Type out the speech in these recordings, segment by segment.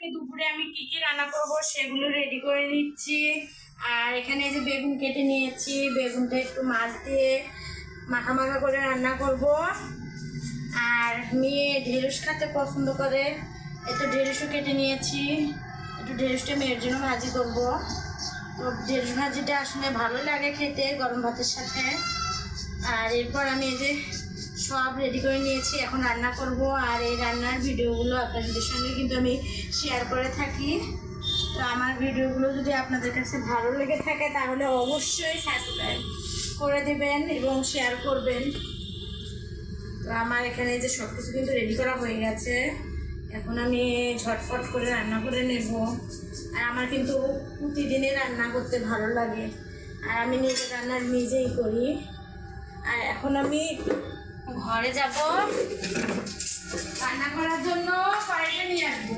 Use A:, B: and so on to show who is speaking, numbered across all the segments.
A: আজকে দুপুরে আমি কি কি রান্না করব সেগুলো রেডি করে নিচ্ছি। আর এখানে যে বেগুন কেটে নিয়েছি, বেগুনটা একটু মাছ দিয়ে মাখা মাখা করে রান্না করব। আর মেয়ে ঢেঁড়স খেতে পছন্দ করে একটু ঢেঁড়সও কেটে নিয়েছি। একটু ঢেঁড়সটা মেয়ের জন্য ভাজি করব। তো ঢেঁড়স ভাজিটা আসলে ভালো লাগে খেতে গরম ভাতের সাথে। আর এরপর আমি এই যে সব রেডি করে নিয়েছি, এখন রান্না করব। আর এই রান্নার ভিডিওগুলো আপনাদের সঙ্গে কিন্তু আমি শেয়ার করে থাকি। তো আমার ভিডিওগুলো যদি আপনাদের কাছে ভালো লেগে থাকে, তাহলে অবশ্যই সাবস্ক্রাইব করে দেবেন এবং শেয়ার করবেন। তো আমার এখানে যে সব কিছু কিন্তু রেডি করা হয়ে গেছে। এখন আমি ঝটফট করে রান্না করে নেব। আর আমার কিন্তু প্রতিদিনই রান্না করতে ভালো লাগে। আর আমি নিজের রান্নার নিজেই করি। আর এখন আমি ঘরে যাব। রান্না করার জন্য কড়াইটা নিয়ে আসব।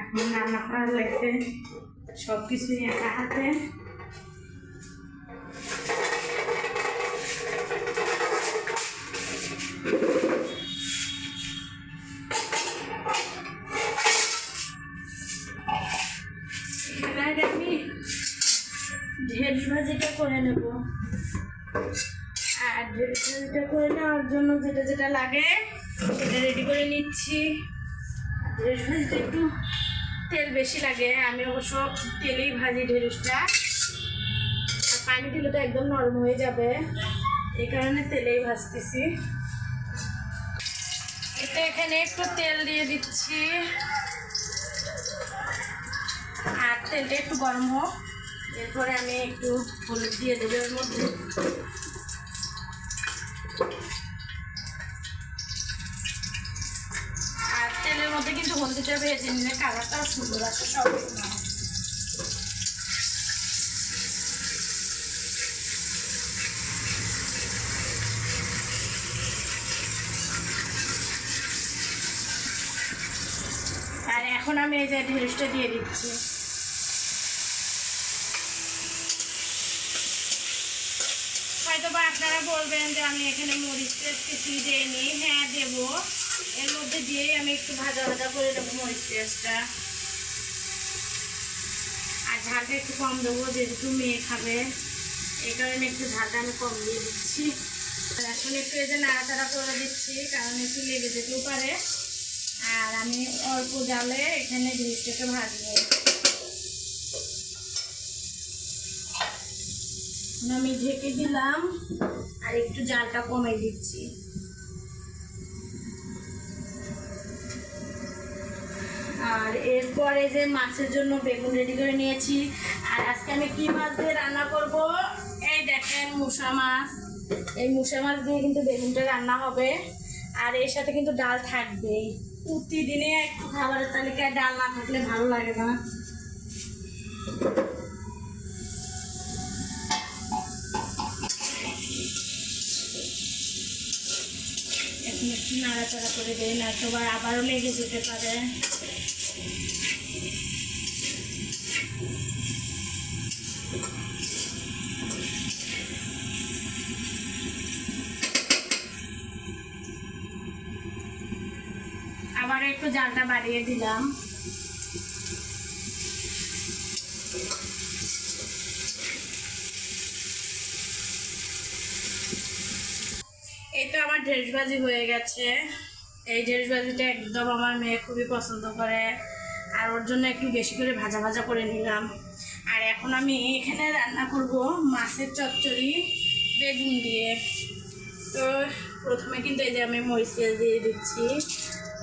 A: এখন রান্না লাগবে সব কিছু একা হাতে। আর ভাজিটা করে নেওয়ার জন্য যেটা যেটা লাগে, সেটা রেডি করে নিচ্ছি। একটু তেল বেশি লাগে, আমি অবশ্য তেলেই ভাজি ঢেঁড়সটা। আর পানি দিলে তো একদম নরম হয়ে যাবে, এই কারণে তেলেই ভাজতেছি। এটা এখানে একটু তেল দিয়ে দিচ্ছি। আর তেলটা একটু গরম হোক। এরপরে আমি একটু হলুদ দিয়ে দেবো এর মধ্যে আর তেলের মধ্যে কিন্তু হলদিটা ভেজে নিলে কালারটাও সুন্দর আছে সব। আর এখন আমি এই যে ঢেঁড়সটা দিয়ে দিচ্ছি হয়তো বা আপনারা বলবেন যে আমি এখানে মরিচ পেস্ট কিছুই দিইনি হ্যাঁ দেবো। এর মধ্যে দিয়েই আমি একটু ভাজা ভাজা করে দেবো মরিচ পেস্টটা। আর ঝালটা একটু কম দেবো, যেহেতু মেয়ে খাবে। এই কারণে একটু ঝালটা আমি কম দিয়ে দিচ্ছি। এখন একটু এই যে নাড়াচাড়া করে দিচ্ছি, কারণ একটু লেগে যেতেও পারে। আর আমি অল্প জালে এখানে জিনিসটাকে ভাজবো। আমি ঢেকে দিলাম আর একটু জালটা কমে দিচ্ছি। আর এরপরে যে মাছের জন্য বেগুন রেডি করে নিয়েছি। আর আজকে আমি কি মাছ দিয়ে রান্না করব? এই দেখেন মুসা মাছ। এই মুসা মাছ দিয়ে কিন্তু বেগুনটা রান্না হবে। আর এর সাথে কিন্তু ডাল থাকবেই। প্রতিদিনে একটু খাবারের তালিকায় ডাল না থাকলে ভালো লাগে না। নাড়াচাড়া করে দেয় না তোমার আবারও লেগে যেতে পারে। আবার একটু জালটা বাড়িয়ে দিলাম। ভাজি হয়ে গেছে। এই ঢেঁড়স ভাজিটা একদম আমার মেয়ে খুবই পছন্দ করে। আর ওর জন্য একটু বেশি করে ভাজা ভাজা করে নিলাম। আর এখন আমি এখানে রান্না করব মাছের চচ্চড়ি বেগুন দিয়ে। তো প্রথমে কিন্তু এই যে আমি মরিচ দিয়ে দিচ্ছি।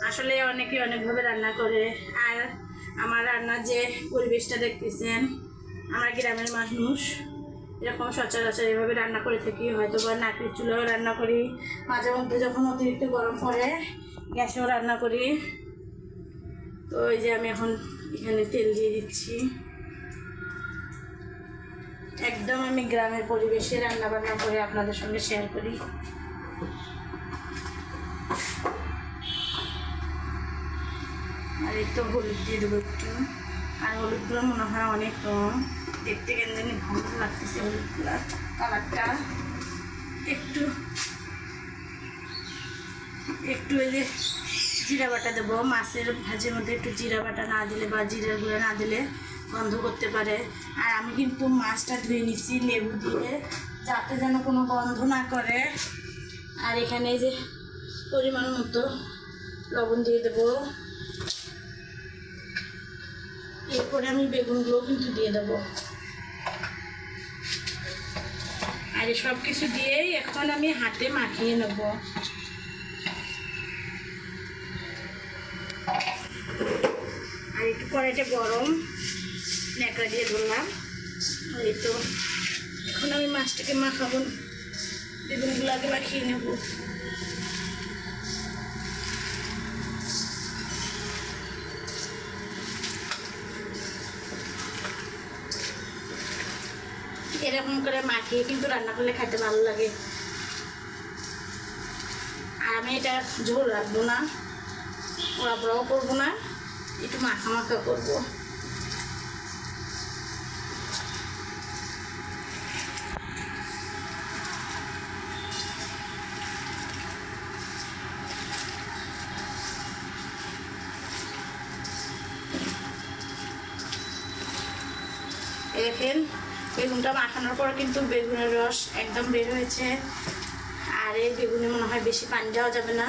A: আসলে অনেকে অনেকভাবে রান্না করে। আর আমার রান্নার যে পরিবেশটা দেখতেছেন, আমরা গ্রামের মানুষ। এরকম সচরাচর এভাবে রান্না করে থাকি। হয়তো বা নাকড়ির চুলাও রান্না করি। মাঝে মধ্যে যখন অতিরিক্ত গরম পড়ে, গ্যাসেও রান্না করি। তো এই যে আমি এখন এখানে তেল দিয়ে দিচ্ছি। একদম আমি গ্রামের পরিবেশে রান্না বান্না করে আপনাদের সঙ্গে শেয়ার করি। আর এই তো হলুদ দিয়ে দেবো একটু। আর হলুদগুলো মনে হয় অনেক কম দেখতে জানি ভালো লাগতেছে হলুদগুলো। কালারটা একটু একটু এই যে জিরা বাটা দেবো। মাছের ভাজির মধ্যে একটু জিরা বাটা না দিলে বা জিরার গুঁড়ো না দিলে গন্ধ করতে পারে। আর আমি কিন্তু মাছটা ধুয়ে নিচ্ছি লেবু দিয়ে, যাতে যেন কোনো গন্ধ না করে। আর এখানে যে পরিমাণ মতো লবণ দিয়ে দেবো। এরপরে আমি বেগুনগুলো কিন্তু দিয়ে দেবো। আর সব কিছু দিয়েই এখন আমি হাতে মাখিয়ে নেব। আর একটু কড়াইটা গরম ন্যাকড়া দিয়ে ধরলাম। আর এই তো, এখন আমি মাছটাকে মাখাবো। বেগুনগুলো আগে মাখিয়ে নেব। এরকম করে মাখিয়ে কিন্তু রান্না করলে খাইতে ভালো লাগে। আর আমি এটা ঝোল রাখব না ওরা বড়াও করব না, একটু মাখা মাখা করব। এই দেখেন বেগুনটা মাখানোর পর কিন্তু বেগুনের রস একদম বের হয়েছে। আর এই বেগুনে মনে হয় বেশি পানি দেওয়া যাবে না,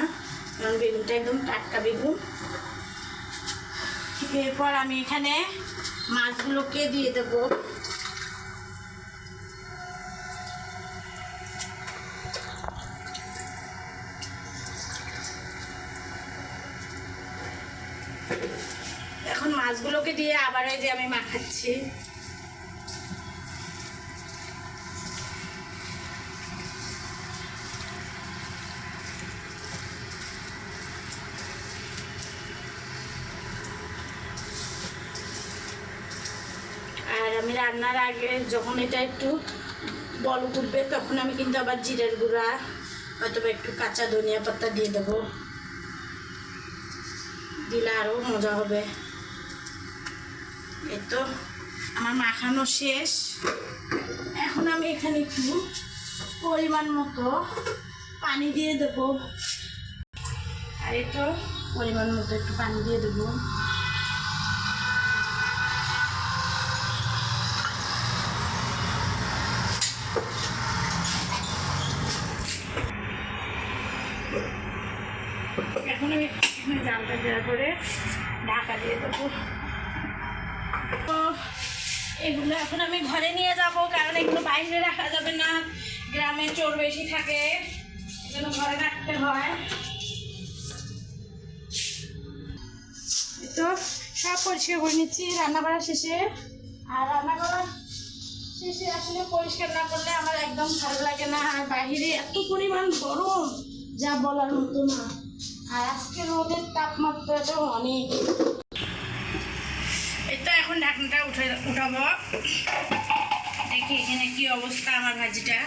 A: কারণ বেগুনটা একদম টাটকা বেগুন। এরপর আমি এখানে মাছগুলোকে দিয়ে দেবো। এখন মাছগুলোকে দিয়ে আবার এই যে আমি মাখাচ্ছি আর আমি রান্নার আগে যখন এটা একটু বল উঠবে, তখন আমি কিন্তু আবার জিরের গুঁড়া হয়তো একটু কাঁচা ধনিয়া পাতা দিয়ে দেবো। দিলে আরও মজা হবে। এই তো আমার মাখানো শেষ। এখন আমি এখানে একটু পরিমাণ মতো পানি দিয়ে দেবো। আর এই তো পরিমাণ মতো একটু পানি দিয়ে দেবো। ঢাকা দিয়ে দেবো। তো এগুলো এখন আমি ঘরে নিয়ে যাব, কারণ এগুলো বাইরে রাখা যাবে না। গ্রামে চোর বেশি থাকে, এজন্য ঘরে রাখতে হয়। তো সব পরিষ্কার করে নিচ্ছি রান্না করা শেষে। আর রান্না করা শেষে আসলে পরিষ্কার না করলে আমার একদম ভালো লাগে না। আর বাইরে এত পরিমাণ গরম, যা বলার মতো না। আর আজকে রোদের তাপমাত্রাটা অনেক। এই তো এখন ঢাকনাটা উঠে উঠাবো। দেখি এখানে কি অবস্থা আমার ভাজিটা।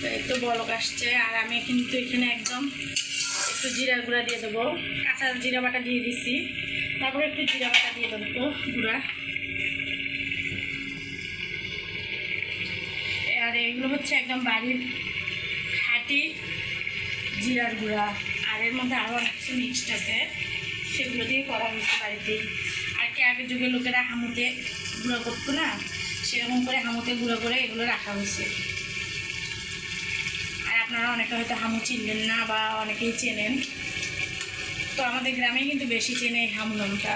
A: তো একটু বলক আসছে, আর আমি কিন্তু এখানে একদম একটু জিরা গুঁড়া দিয়ে দেবো। কাঁচা জিরা বাটা দিয়ে দিছি। তারপরে একটু জিরা বাটা দিয়ে দেবো গুঁড়া। আর এগুলো হচ্ছে একদম বাড়ির খাঁটি জিরার গুঁড়া। আর মধ্যে আরও কিছু মিক্সড আছে, সেগুলো দিয়ে করা হয়েছে বাড়িতেই আর কি আগের যুগের লোকেরা হামুতে গুঁড়ো করতো না, সেরকম করে হামুতে গুঁড়ো করে এগুলো রাখা হয়েছে। আর আপনারা অনেকে হয়তো হামু চিনবেন না বা অনেকেই চেনেন। তো আমাদের গ্রামে কিন্তু বেশি চেনে এই হামু নামটা।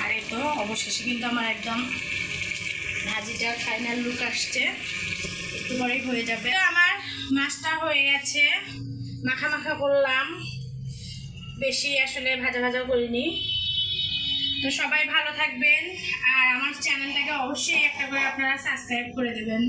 A: আর এই তো অবশেষে কিন্তু আমার একদম ভাজিটা ফাইনাল লুক আসছে। একটু পরেই হয়ে যাবে। আমার মাছটা হয়ে গেছে। মাখা মাখা করলাম। বেশি আসলে ভাজা ভাজা করিনি। তো সবাই ভালো থাকবেন। আর আমার চ্যানেলটাকে অবশ্যই একটা করে আপনারা সাবস্ক্রাইব করে দেবেন।